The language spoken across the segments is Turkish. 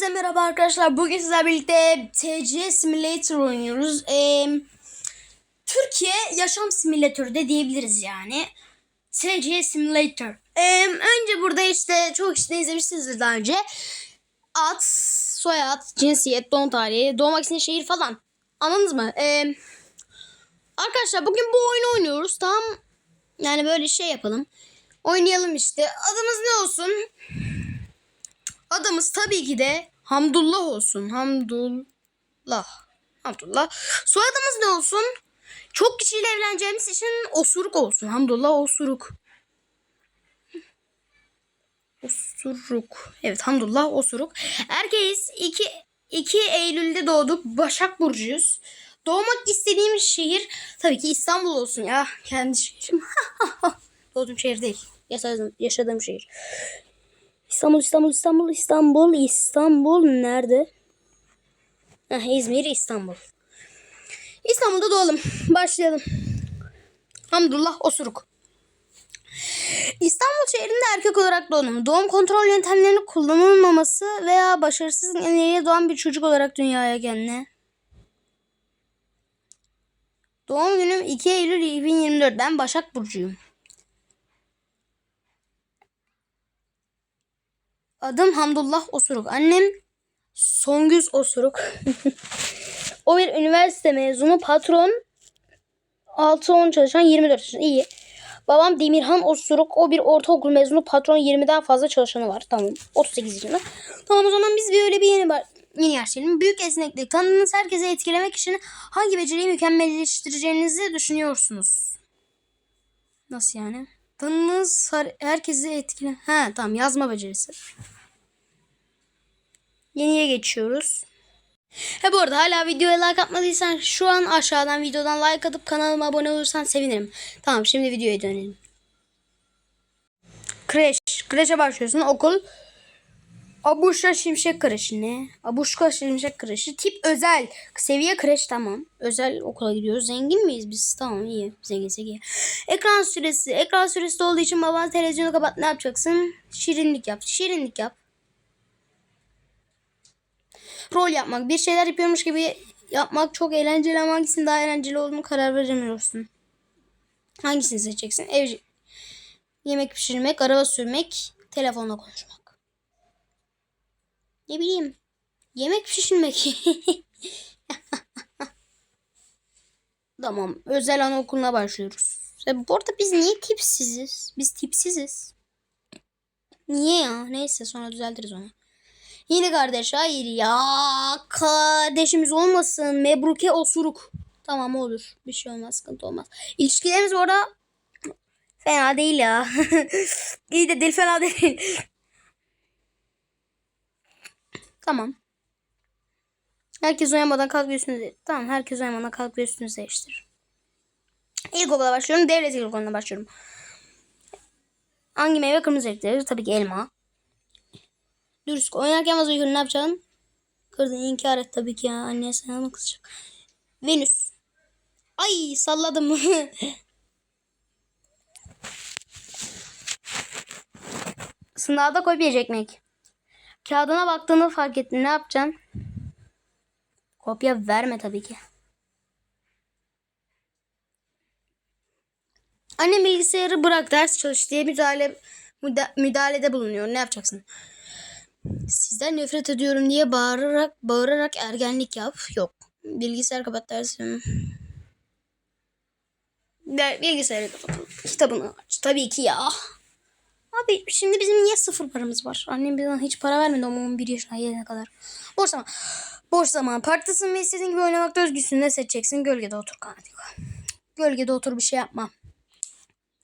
Hepinize merhaba arkadaşlar. Bugün sizlerle birlikte TC Simulator oynuyoruz. Ee, Türkiye yaşam simülatörü de diyebiliriz yani. TC Simulator. Ee, önce burada işte çok işte izlemişsinizdir daha önce. Ad, soyad, cinsiyet, doğum tarihi, doğmak istediğin şehir falan. Anladınız mı? Ee, arkadaşlar bugün bu oyunu oynuyoruz. Tamam. Yani böyle şey yapalım. Oynayalım işte. Adımız ne olsun? Adımız tabii ki de Hamdullah olsun. Hamdullah. Hamdullah. Soyadımız ne olsun? Çok kişiyle evleneceğimiz için osuruk olsun. Hamdullah osuruk. Osuruk. Evet Hamdullah osuruk. Erkeğiz. 2 2 Eylül'de doğduk. Başak Burcu'yuz. Doğmak istediğim şehir tabii ki İstanbul olsun ya. Kendi şehrim. Doğduğum şehir değil. Yaşadığım, yaşadığım şehir. İstanbul, İstanbul, İstanbul, İstanbul, İstanbul nerede? Heh, İzmir, İstanbul. İstanbul'da doğalım. Başlayalım. Hamdullah Osuruk. İstanbul şehrinde erkek olarak doğdum. Doğum kontrol yöntemlerinin kullanılmaması veya başarısız nedeniyle doğan bir çocuk olarak dünyaya geldi. Doğum günüm 2 Eylül 2024. Ben Başak Burcu'yum. Adım Hamdullah Osuruk. Annem Songüz Osuruk. o bir üniversite mezunu. Patron 6-10 çalışan 24 yaşında. İyi. Babam Demirhan Osuruk. O bir ortaokul mezunu. Patron 20'den fazla çalışanı var. Tamam. 38 yaşında. Tamam o zaman biz bir öyle bir yeni bar yeni yaşayalım. Büyük esneklik. Tanıdığınız herkese etkilemek için hangi beceriyi mükemmelleştireceğinizi düşünüyorsunuz? Nasıl yani? Tanıdığınız her- herkese etkile... Ha tamam yazma becerisi. Yeniye geçiyoruz. He bu arada hala videoya like atmadıysan şu an aşağıdan videodan like atıp kanalıma abone olursan sevinirim. Tamam şimdi videoya dönelim. Kreş. Kreşe başlıyorsun. Okul. Abuşka Şimşek Kreşi ne? Abuşka Şimşek Kreşi. Tip özel. Seviye kreş tamam. Özel okula gidiyoruz. Zengin miyiz biz? Tamam iyi. Zenginsek iyi. Ekran süresi. Ekran süresi olduğu için baban televizyonu kapat. Ne yapacaksın? Şirinlik yap. Şirinlik yap. Rol yapmak. Bir şeyler yapıyormuş gibi yapmak çok eğlenceli ama hangisinin daha eğlenceli olduğunu karar veremiyorsun. Hangisini seçeceksin? Ev, yemek pişirmek, araba sürmek, telefonla konuşmak. Ne bileyim. Yemek pişirmek. tamam. Özel anaokuluna başlıyoruz. Ya bu arada biz niye tipsiziz? Biz tipsiziz. Niye ya? Neyse sonra düzeltiriz onu. Yeni kardeş hayır ya. Kardeşimiz olmasın. Mebruke osuruk. Tamam olur. Bir şey olmaz. Sıkıntı olmaz. İlişkilerimiz orada fena değil ya. İyi de değil fena değil. Tamam. Herkes uyanmadan kalk ve üstünü de- Tamam herkes uyanmadan kalk ve üstünü değiştir. İlkokula başlıyorum. Devlet ilkokuluna başlıyorum. Hangi meyve kırmızı renkleri? Tabii ki elma. Dürüst oynarken vazoyu kırdın ne yapacaksın? Kırdın inkar et tabii ki ya. Anne sana mı kızacak? Venüs. Ay salladım. Sınavda kopya çekmek. Kağıdına baktığını fark ettin. Ne yapacaksın? Kopya verme tabii ki. Annem bilgisayarı bırak ders çalış diye müdahale müda- müdahalede bulunuyor. Ne yapacaksın? Sizden nefret ediyorum diye bağırarak bağırarak ergenlik yap. Yok. Bilgisayar kapat dersin. Der, bilgisayarı kapat. Kitabını aç. Tabii ki ya. Abi şimdi bizim niye sıfır paramız var? Annem bizden hiç para vermedi ama 11 yaşına gelene kadar. Boş zaman. Boş zaman. Parktasın ve istediğin gibi oynamakta özgürsün. Ne seçeceksin? Gölgede otur kanka. Gölgede otur bir şey yapma.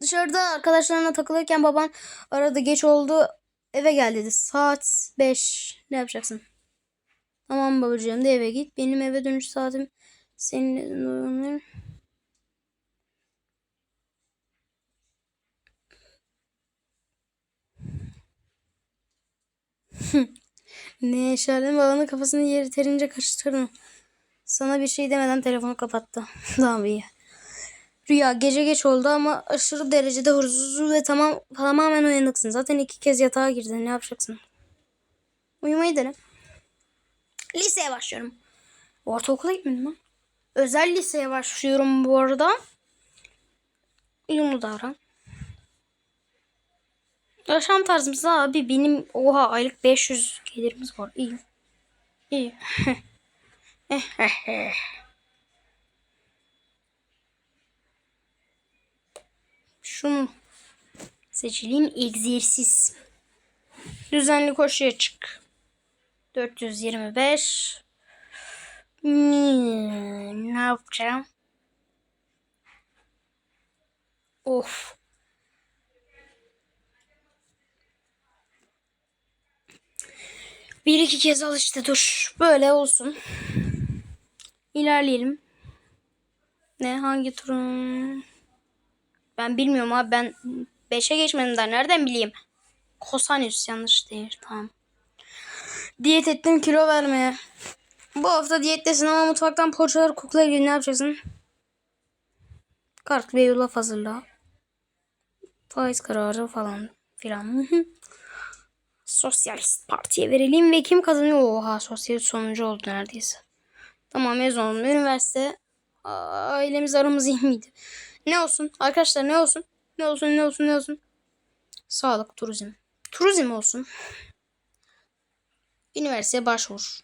Dışarıda arkadaşlarına takılırken baban aradı geç oldu eve gel dedi. Saat 5. Ne yapacaksın? Tamam babacığım de eve git. Benim eve dönüş saatim senin ne yaşardın? Babanın kafasını yeterince karıştırdım. Sana bir şey demeden telefonu kapattı. tamam iyi. Rüya gece geç oldu ama aşırı derecede huzursuz ve tamam tamamen uyanıksın. Zaten iki kez yatağa girdin. Ne yapacaksın? Uyumayı dene. Liseye başlıyorum. Ortaokula gitmedim lan. Özel liseye başlıyorum bu arada. Uyumlu. Yaşam tarzımız abi benim oha aylık 500 gelirimiz var. İyi. İyi. Şunu seçelim. Egzersiz. Düzenli koşuya çık. 425. Hmm, ne yapacağım? Of. Bir iki kez al işte dur. Böyle olsun. İlerleyelim. Ne hangi turun? Ben bilmiyorum abi ben 5'e geçmedim daha nereden bileyim? Kosanüs yanlış değil tamam. Diyet ettim kilo vermeye. Bu hafta diyettesin ama mutfaktan poğaçalar kokla ilgili ne yapacaksın? Kart ve yulaf hazırla. Faiz kararı falan filan. Sosyalist partiye verelim ve kim kazanıyor? Oha sosyalist sonuncu oldu neredeyse. Tamam mezun oldum. Üniversite ailemiz aramız iyi miydi? Ne olsun? Arkadaşlar ne olsun? Ne olsun ne olsun ne olsun? Sağlık, turizm. Turizm olsun. Üniversiteye başvur.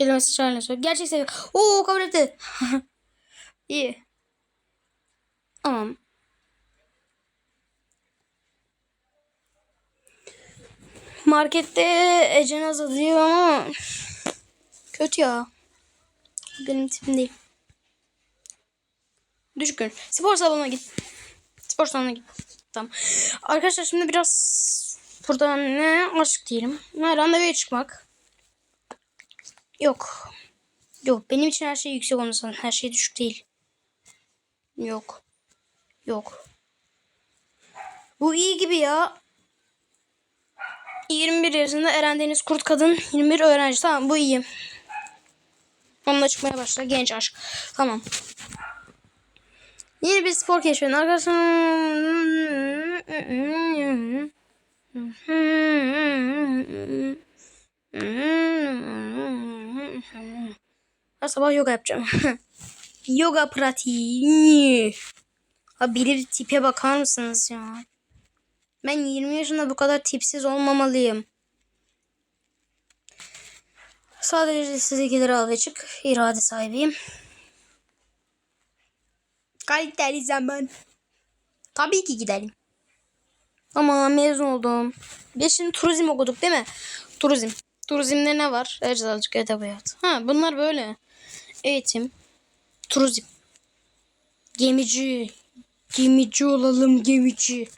Üniversite çağrına sor. Gerçek seviye. Oo kabul etti. İyi. Tamam. Markette Ece Naz diyor ama kötü ya. Benim tipim değil. Düşkün. Spor salonuna git. Spor salonuna git. Tamam. Arkadaşlar şimdi biraz buradan ne aşk diyelim. Ne randevuya çıkmak. Yok. Yok. Benim için her şey yüksek olmasın. Her şey düşük değil. Yok. Yok. Bu iyi gibi ya. 21 yaşında Eren Deniz Kurt Kadın 21 öğrenci. Tamam bu iyi. Onunla çıkmaya başla. Genç aşk. Tamam. Yeni bir spor keşfedin arkadaşlar. Her sabah yoga yapacağım. yoga pratiği. Ha bilir tipe bakar mısınız ya? Ben 20 yaşında bu kadar tipsiz olmamalıyım. Sadece size gelir al ve çık. İrade sahibiyim. Kaliteli zaman. Tabii ki gidelim. Ama mezun oldum. Biz şimdi turizm okuduk değil mi? Turizm. Turizmde ne var? Eczacılık, edebiyat. Ha bunlar böyle. Eğitim. Turizm. Gemici. Gemici olalım gemici.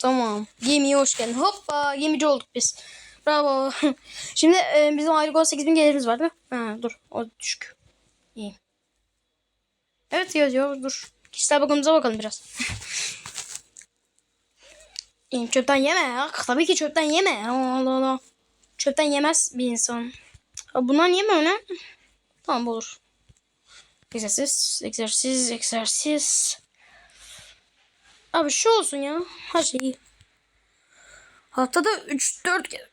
Tamam. Gemiye hoş geldin. Hoppa gemici olduk biz. Bravo. Şimdi e, bizim aylık 18 bin gelirimiz var değil mi? Ha, dur. O düşük. İyi. Evet yazıyor. Dur. Kişisel bakımımıza bakalım biraz. Çöpten yeme. Ah, tabii ki çöpten yeme. Allah Allah. Çöpten yemez bir insan. Ha, bunlar yeme öyle. Tamam olur. Egzersiz, egzersiz, egzersiz. Abi şu olsun ya. Her şey iyi. Haftada 3-4 kere.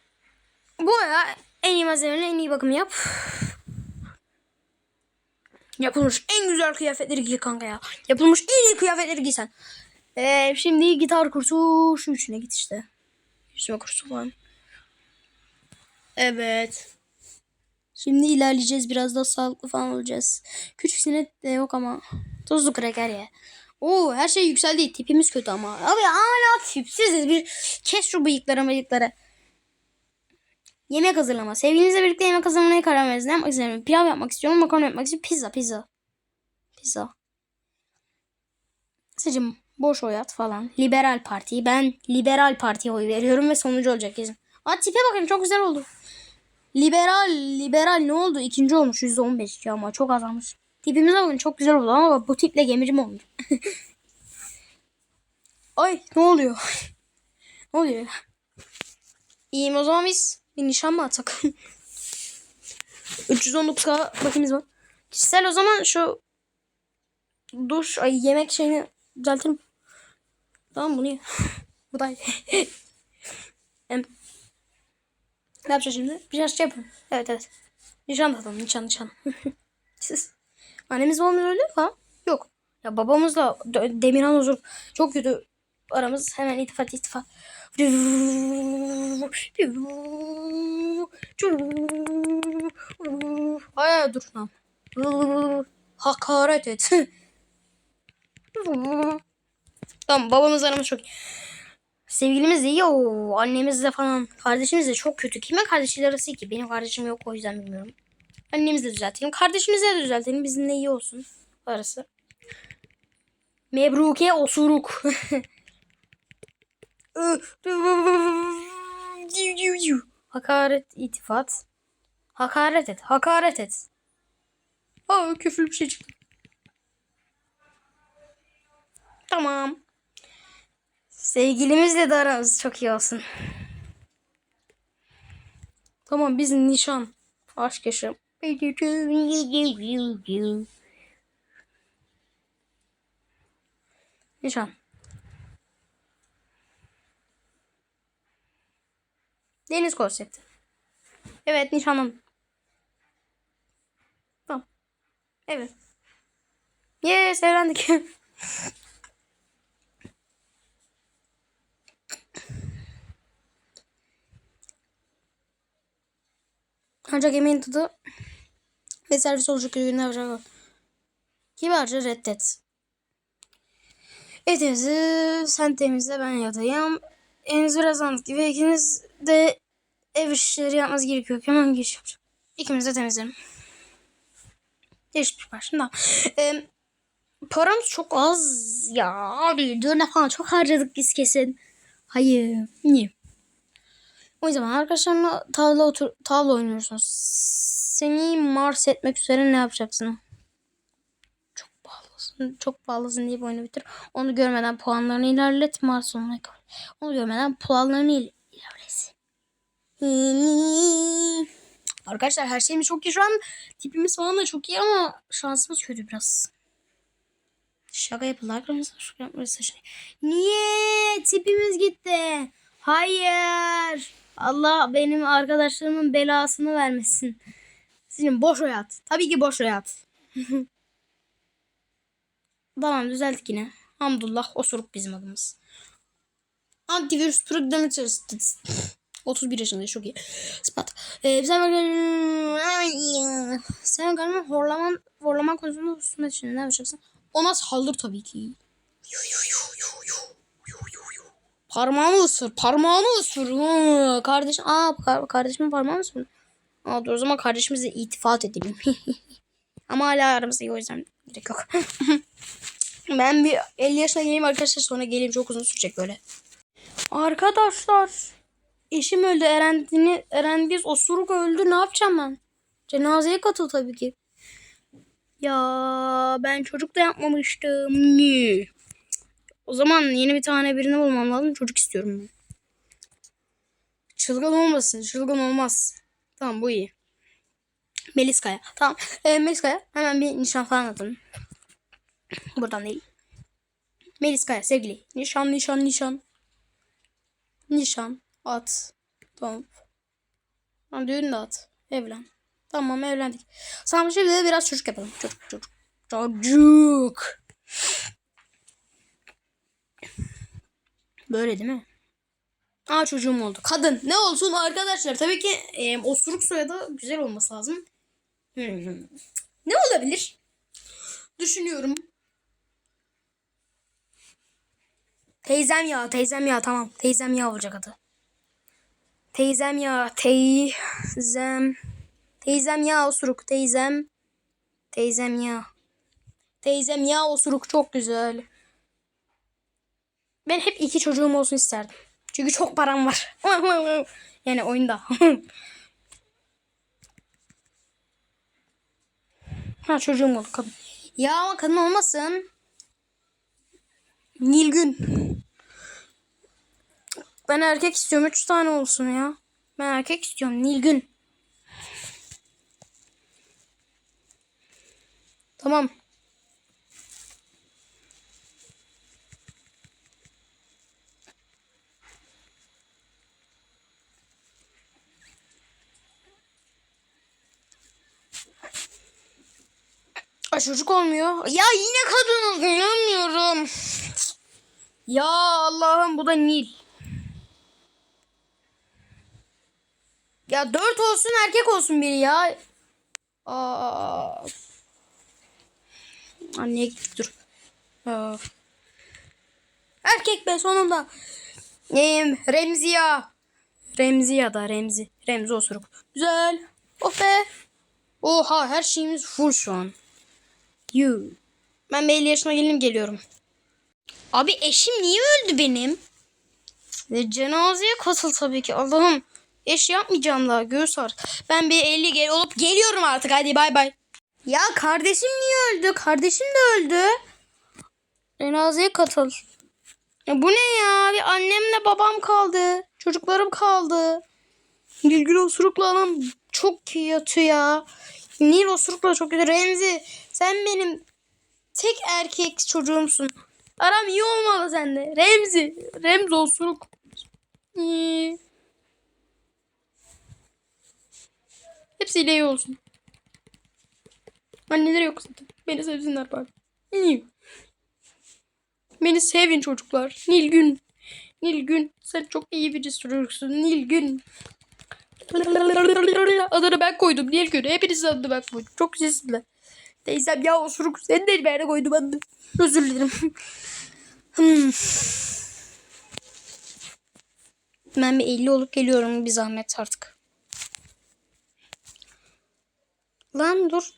Bu ya en iyi malzemelerle en iyi bakım yap. Yapılmış en güzel kıyafetleri giy kanka ya. Yapılmış en iyi kıyafetleri giy sen. Ee, şimdi gitar kursu şu üçüne git işte. Yüzme kursu falan. Evet. Şimdi ilerleyeceğiz. Biraz daha sağlıklı falan olacağız. Küçük sinet de yok ama. Tuzlu kraker ye. Oo her şey yükseldi. Tipimiz kötü ama. Abi hala tipsiziz. Bir kes şu bıyıkları bıyıkları. Yemek hazırlama. Sevgilinizle birlikte yemek hazırlamaya karar verdiniz. Ne yapmak istiyorum? Pilav yapmak istiyorum. Makarna yapmak istiyorum. Pizza pizza. Pizza. Seçim boş oy at falan. Liberal parti. Ben liberal partiye oy veriyorum ve sonucu olacak kesin. Aa tipe bakın çok güzel oldu. Liberal, liberal ne oldu? İkinci olmuş %15 ya ama çok azalmış. Tipimize bakın çok güzel oldu ama bu tiple gemici mi? Ay ne oluyor? ne oluyor? İyiyim o zaman biz bir nişan mı atsak? 319k bakımız var. Kişisel o zaman şu duş ay yemek şeyini düzeltirim. Tamam bunu ye. Bu da ne yapacağız şimdi? Bir şey yapalım. Evet evet. Nişan tatalım nişan nişan. Siz. Annemiz babamız öyle mi? Yok. Ya babamızla Demirhan Huzur çok kötü aramız hemen ittifak ittifak. Hayır dur lan. Hakaret et. tamam babamız aramız çok iyi. Sevgilimiz iyi o annemizle falan. Kardeşimiz de çok kötü. Kime kardeşiyle arası ki? Benim kardeşim yok o yüzden bilmiyorum. Annemizle düzeltelim. Kardeşimizle de düzeltelim. Bizimle iyi olsun. Arası. Mebruke osuruk. Hakaret itifat. Hakaret et. Hakaret et. Aa küfürlü bir şey çıktı. Tamam. Sevgilimizle de aramız çok iyi olsun. Tamam biz nişan. Aşk yaşam. Nişan. Deniz konsepti. Evet nişanım. Tamam. Evet. Yes evlendik. Ancak yemeğin tadı ve servis olacak ürünler yapacak. Kibarca reddet. Etinizi sen temizle ben yatayım. Eliniz biraz anlık gibi ikiniz de ev işleri yapmanız gerekiyor. Hemen giriş yapacağım. İkimiz de temizlerim. Değişik bir başım da. Ee, paramız çok az ya. Abi düğüne falan çok harcadık biz kesin. Hayır. Niye? O zaman arkadaşlarla tavla otur tavla oynuyorsunuz. Seni Mars etmek üzere ne yapacaksın? Çok pahalısın. Çok pahalısın diye bu oyunu bitir. Onu görmeden puanlarını ilerlet. Mars olmaya kabul. Onu görmeden puanlarını il ilerlesin. Arkadaşlar her şeyimiz çok iyi şu an. Tipimiz falan da çok iyi ama şansımız kötü biraz. Şaka arkadaşlar. Şaka yapmayı Niye? Tipimiz gitti. Hayır. Allah benim arkadaşlarımın belasını vermesin. Sizin boş hayat. Tabii ki boş hayat. tamam düzelttik yine. Hamdullah osuruk bizim adımız. Antivirüs Programmers 31 yaşındayız çok iyi. Spat. Ee, sen sen galiba horlaman horlaman konusunda üstüne için ne yapacaksın? Ona saldır tabii ki. Parmağını ısır. Parmağını ısır. Hı, kardeşim. Aa kar- kardeşimin parmağını ısır. Aa dur o zaman kardeşimizle itifat edelim. Ama hala aramızda iyi o yüzden gerek yok. ben bir 50 yaşına geleyim arkadaşlar sonra geleyim çok uzun sürecek böyle. Arkadaşlar eşim öldü Erendini Erendiz osuruk öldü ne yapacağım ben? Cenazeye katıl tabii ki. Ya ben çocuk da yapmamıştım. Niye? O zaman yeni bir tane birini bulmam lazım. Çocuk istiyorum ben. Çılgın olmasın. Çılgın olmaz. Tamam bu iyi. Meliskaya. Tamam. Ee, Meliskaya. Hemen bir nişan falan atalım. Buradan değil. Meliskaya sevgili. Nişan nişan nişan. Nişan. At. Tamam. Tamam düğün de at. Evlen. Tamam evlendik. Sana şimdi biraz çocuk yapalım. Çocuk çocuk. Çocuk. Böyle değil mi? Aa çocuğum oldu. Kadın. Ne olsun arkadaşlar? Tabii ki e, osuruk soyadı güzel olması lazım. Hmm. Ne olabilir? Düşünüyorum. Teyzem ya, teyzem ya tamam. Teyzem ya olacak adı. Teyzem ya, teyzem. Teyzem ya osuruk, teyzem. Teyzem ya. Teyzem ya osuruk çok güzel. Ben hep iki çocuğum olsun isterdim. Çünkü çok param var. yani oyunda. ha çocuğum oldu kadın. Ya ama kadın olmasın. Nilgün. Ben erkek istiyorum. Üç tane olsun ya. Ben erkek istiyorum. Nilgün. Tamam. Ay çocuk olmuyor. Ya yine kadın inanmıyorum. Ya Allah'ım bu da Nil. Ya dört olsun erkek olsun biri ya. Aa. Anneye gittik dur. Aa. Erkek be sonunda. Neyim? Remziya. Remziya da Remzi. Remzi osuruk. Güzel. Oh be. Oha her şeyimiz full şu an. You. Ben 50 yaşına gelim geliyorum. Abi eşim niye öldü benim? Ve cenazeye katıl tabii ki. Allah'ım. Eş yapmayacağım daha. Göğüs var. Ben bir 50 gel olup geliyorum artık. Hadi bay bay. Ya kardeşim niye öldü? Kardeşim de öldü. Cenazeye katıl. Ya bu ne ya? Bir annemle babam kaldı. Çocuklarım kaldı. Nilgün osurukla anam çok iyi yatıyor ya. Nil osurukla çok kötü. Remzi sen benim tek erkek çocuğumsun. Aram iyi olmalı sende. Remzi. Remzi osuruk. İyi. Hepsiyle iyi olsun. Anneleri yok zaten. Beni sevsinler bari. İyi. Beni sevin çocuklar. Nilgün. Nilgün. Sen çok iyi bir çocuksun. Nilgün. Adını ben koydum. Nilgün. Hepiniz adını ben koydum. Çok güzelsiniz. Teyzem ya osuruk. Sen de ben koydum adını. Özür dilerim. Hmm. Ben bir 50 olup geliyorum bir zahmet artık. Lan dur.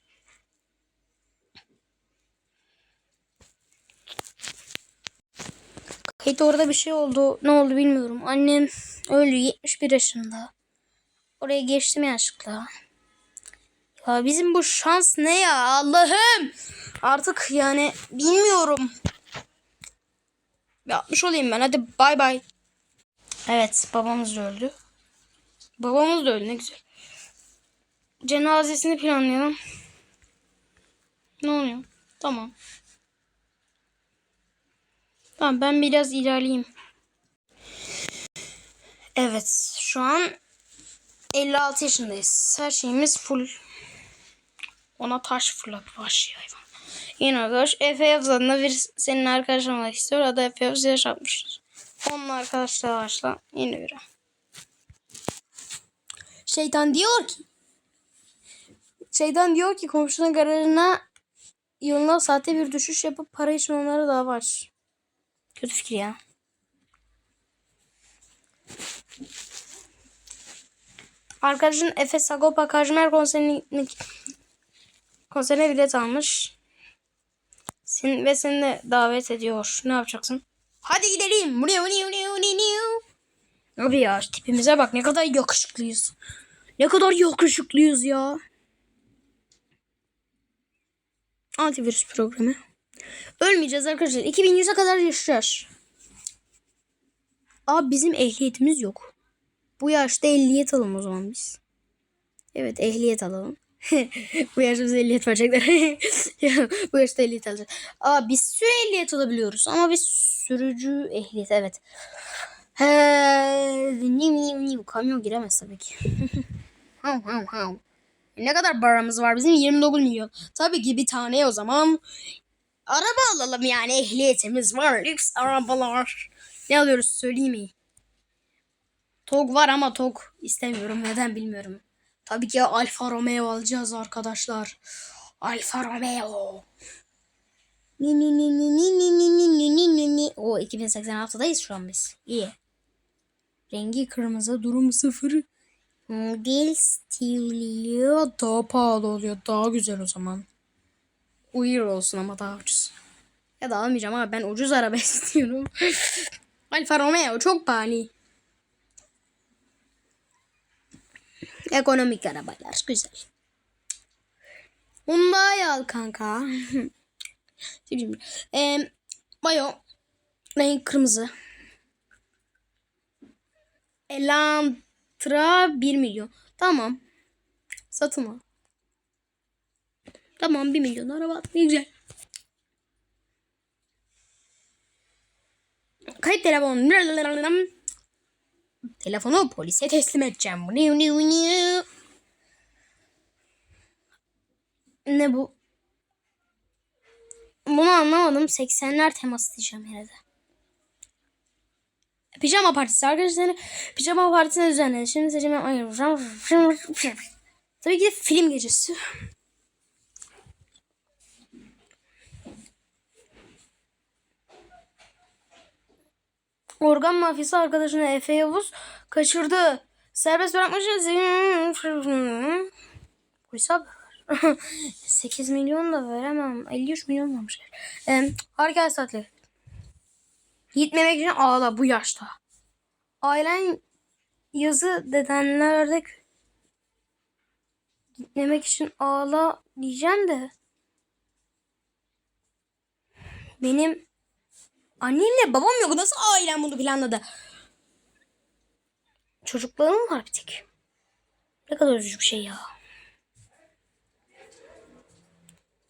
Kayıt orada bir şey oldu. Ne oldu bilmiyorum. Annem öldü 71 yaşında. Oraya geçtim yanlışlıkla. Ya bizim bu şans ne ya Allah'ım. Artık yani bilmiyorum. Yapmış olayım ben. Hadi bay bay. Evet babamız da öldü. Babamız da öldü ne güzel. Cenazesini planlayalım. Ne oluyor? Tamam. Tamam ben biraz ilerleyeyim. Evet şu an 56 yaşındayız. Her şeyimiz full. Ona taş fırlat vahşi hayvan. Yine arkadaş Efe Yavuz'la bir senin arkadaş olmak istiyor. Da Efe Yavuz yaşatmıştır. Onun arkadaşlığı başla. Yine biri. Şeytan diyor ki Şeytan diyor ki komşunun garajına yoluna sahte bir düşüş yapıp para için onlara dava aç. Kötü fikir ya. Arkadaşın Efe Sagopa Kajmer konserine, konserine bilet almış. Sen, ve seni de davet ediyor. Ne yapacaksın? Hadi gidelim. Abi ya tipimize bak ne kadar yakışıklıyız. Ne kadar yakışıklıyız ya. Antivirüs programı. Ölmeyeceğiz arkadaşlar. 2100'e kadar yaşayacağız. Abi bizim ehliyetimiz yok. Bu yaşta ehliyet alalım o zaman biz. Evet ehliyet alalım. Bu yaşta biz ehliyet verecekler. Bu yaşta ehliyet alacağız. Aa biz sürü ehliyet alabiliyoruz. Ama biz sürücü ehliyet evet. Nim nim nim. Kamyon giremez tabii ki. Ne kadar paramız var bizim? 29 milyon. Tabii ki bir tane o zaman. Araba alalım yani ehliyetimiz var. Lüks arabalar. Ne alıyoruz söyleyeyim mi? Tog var ama Tog istemiyorum. Neden bilmiyorum. Tabii ki Alfa Romeo alacağız arkadaşlar. Alfa Romeo. Ni ni ni ni ni ni ni ni ni ni ni. O 2086'dayız şu an biz. İyi. Rengi kırmızı, durum sıfır. Model stiliyor. Daha pahalı oluyor. Daha güzel o zaman. Uyur olsun ama daha ucuz. Ya da almayacağım ama ben ucuz araba istiyorum. Alfa Romeo çok pahalı. Ekonomik arabalar güzel. Hyundai al kanka. Şimdi, e, mayo renk kırmızı. Elantra 1 milyon. Tamam. Satın al. Tamam 1 milyon araba. Ne güzel. Kayıp. Telefonu polise teslim edeceğim. Ne bu? anlamadım. 80'ler teması diyeceğim yine de. Pijama partisi arkadaşlar. Pijama partisine düzenledi. Şimdi seçim Tabii ki de film gecesi. Organ mafyası arkadaşını Efe Yavuz kaçırdı. Serbest haber ver. 8 milyon da veremem. 53 milyon vermişler. Ee, harika saatler. Gitmemek için ağla bu yaşta. Ailen yazı dedenlerde gitmemek için ağla diyeceğim de benim annemle babam yok. Nasıl ailem bunu planladı? Çocuklarım var bir tek. Ne kadar üzücü bir şey ya.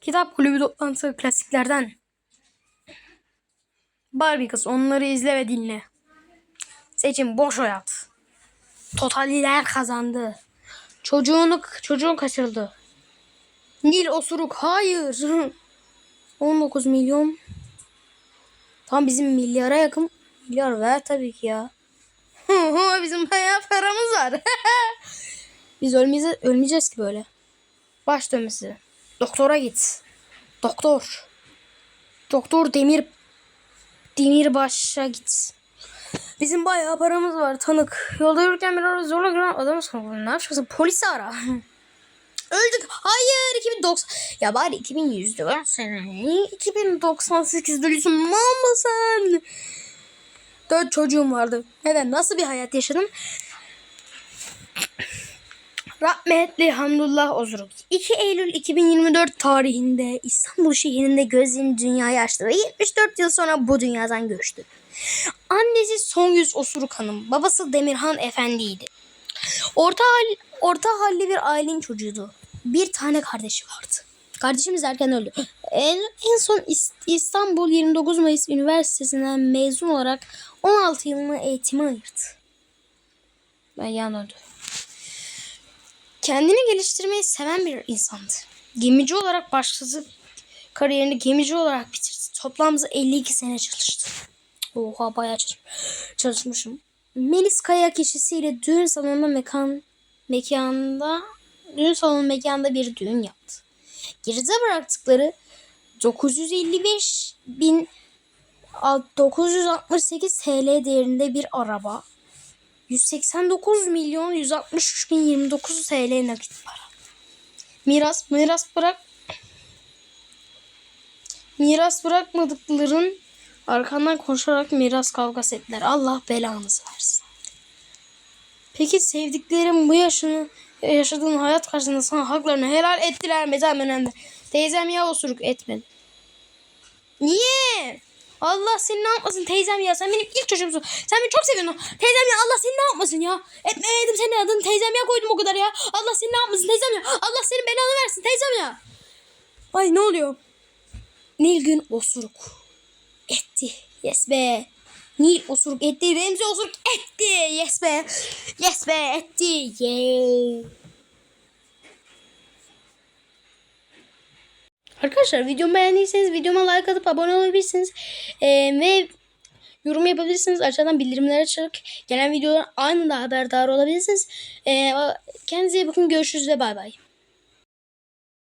Kitap kulübü toplantısı klasiklerden. Barbie kız onları izle ve dinle. Seçim boş hayat. Totaliler kazandı. Çocuğunu çocuğun kaçırıldı. Nil osuruk hayır. 19 milyon. Tam bizim milyara yakın. Milyar ver tabii ki ya. bizim bayağı paramız var. Biz ölmeyeceğiz, ölmeyeceğiz ki böyle. Baş dönmesi. Doktora git. Doktor. Doktor Demir Demirbaş'a git. Bizim bayağı paramız var tanık. Yolda yürürken bir zorla giren adamı sanırım. Ne yapacaksın? Polisi ara. Öldük. Hayır 2090. Ya bari 2100'de ben seni. 2098'de lüzum olmasın. Dört çocuğum vardı. Evet nasıl bir hayat yaşadım? Rahmetli Hamdullah Ozuruk 2 Eylül 2024 tarihinde İstanbul şehrinde gözlerini dünyaya açtı ve 74 yıl sonra bu dünyadan göçtü. Annesi Songüz Osuruk Hanım, babası Demirhan Efendi'ydi. Orta, hal, orta halli bir ailenin çocuğuydu. Bir tane kardeşi vardı. Kardeşimiz erken öldü. En, en son İs- İstanbul 29 Mayıs Üniversitesi'nden mezun olarak 16 yılını eğitime ayırdı. Ben yan öldü. Kendini geliştirmeyi seven bir insandı. Gemici olarak başladı. Kariyerini gemici olarak bitirdi. Toplamda 52 sene çalıştı. Oha bayağı çalış- çalışmışım. Melis Kaya kişisiyle düğün salonunda mekan mekanda düğün salonu mekanda bir düğün yaptı. Geride bıraktıkları 955 bin 968 TL değerinde bir araba 189 milyon 163 bin 29 TL nakit para. Miras, miras bırak miras bırakmadıkların arkandan koşarak miras kavgası ettiler. Allah belanızı versin. Peki sevdiklerim bu yaşını yaşadığın hayat karşısında sana haklarını helal ettiler mi? Tamam önemli. Teyzem ya osuruk etmedi. Niye? Allah seni ne yapmasın teyzem ya. Sen benim ilk çocuğumsun. Sen beni çok seviyorsun. Teyzem ya Allah seni ne yapmasın ya. Etmeyedim senin adını. Teyzem ya koydum o kadar ya. Allah seni ne yapmasın teyzem ya. Allah senin belanı versin teyzem ya. Ay ne oluyor? Nilgün osuruk. Etti. Yes be. Nil osuruk etti. Remzi osuruk etti. Yes be. Yes be etti. Yeah. Arkadaşlar videomu beğendiyseniz videoma like atıp abone olabilirsiniz. Ee, ve yorum yapabilirsiniz. Aşağıdan bildirimleri açarak gelen videoların anında haberdar olabilirsiniz. Ee, kendinize iyi bakın. Görüşürüz ve bay bay.